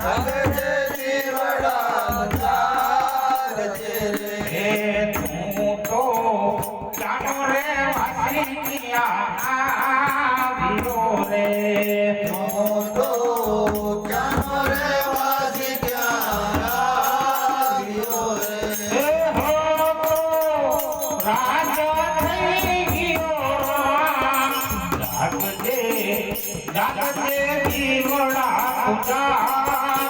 રે જાગજે જાગજે જીવડા